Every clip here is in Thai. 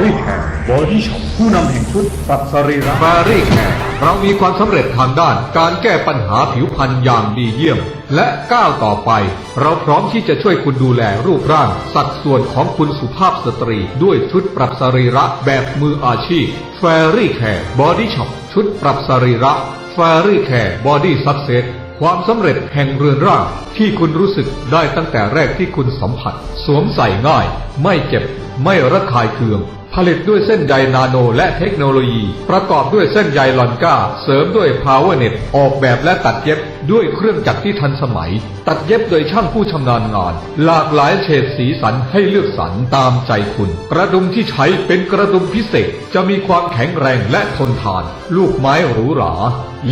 รี่แคร์บอดี้ช็อปผู้นำแห่งชุดปรับสรีระแฟรี่แคร์เรามีความสำเร็จทางด้าน การแก้ปัญหาผิวพรรณอย่างดีเยี่ยม และก้าวต่อไป เราพร้อมที่จะช่วยคุณดูแลรูปร่าง สัดส่วนของคุณสุภาพสตรี ด้วยชุดปรับสรีระแบบมืออาชีพแฟรี่แคร์บอดี้ช็อปชุดปรับสรีระแฟรี่แคร์บอดี้ซักเซ ความสำเร็จแห่งเรือนร่างที่คุณรู้สึกได้ตั้งแต่แรกที่คุณสัมผัส สวมใส่ง่าย ไม่เจ็บ ไม่ระคายเคือง ผลิตด้วยเส้นใยนาโนและเทคโนโลยี ประกอบด้วยเส้นใยลอนก้า เสริมด้วยพาวเวอร์เน็ตออกแบบและตัดเย็บด้วยเครื่องจักรที่ทันสมัย ตัดเย็บโดยช่างผู้ชำนาญงาน หลากหลายเฉดสีสันให้เลือกสรรตามใจคุณ กระดุมที่ใช้เป็นกระดุมพิเศษ จะมีความแข็งแรงและทนทาน ลูกไม้หรูหรา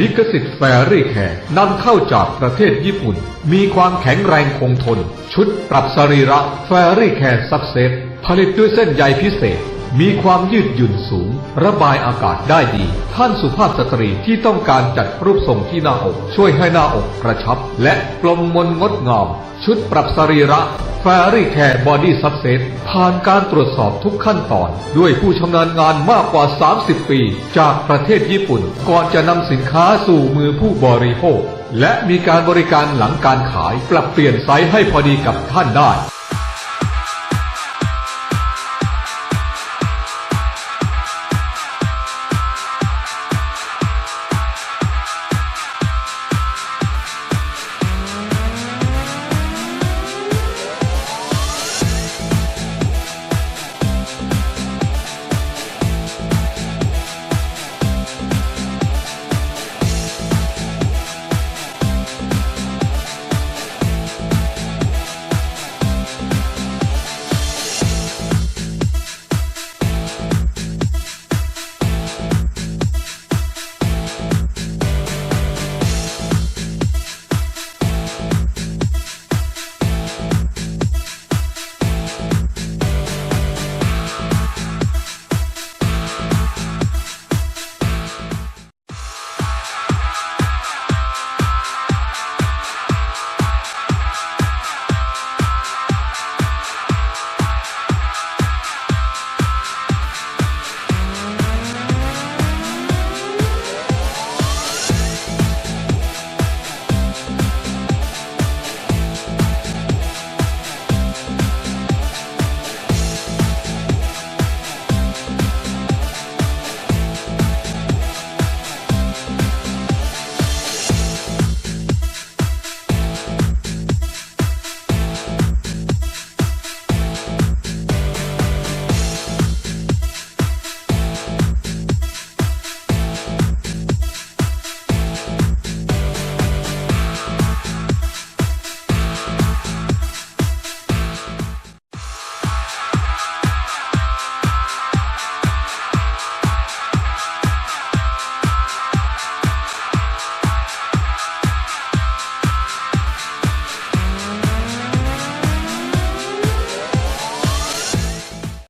ลิขสิทธิ์แฟรี่แคร์นำเข้าจากประเทศญี่ปุ่น มีความแข็งแรงคงทน ชุดปรับสรีระแฟรี่แคร์ซักเซตผลิตด้วยเส้นใยพิเศษ มีความยืดหยุ่นสูง ระบายอากาศได้ดี ท่านสุภาพสตรีที่ต้องการจัดรูปทรงที่หน้าอก ช่วยให้หน้าอกกระชับ และกลมมนงดงาม ชุดปรับสรีระแฟรี่แคร์บอดี้ซักเซตผ่านการตรวจสอบทุกขั้นตอน ด้วยผู้ชำนาญงานมากกว่า 30 ปี จากประเทศญี่ปุ่น ก่อนจะนำสินค้าสู่มือผู้บริโภค และมีการบริการหลังการขายปรับเปลี่ยนไซส์ให้พอดีกับท่านได้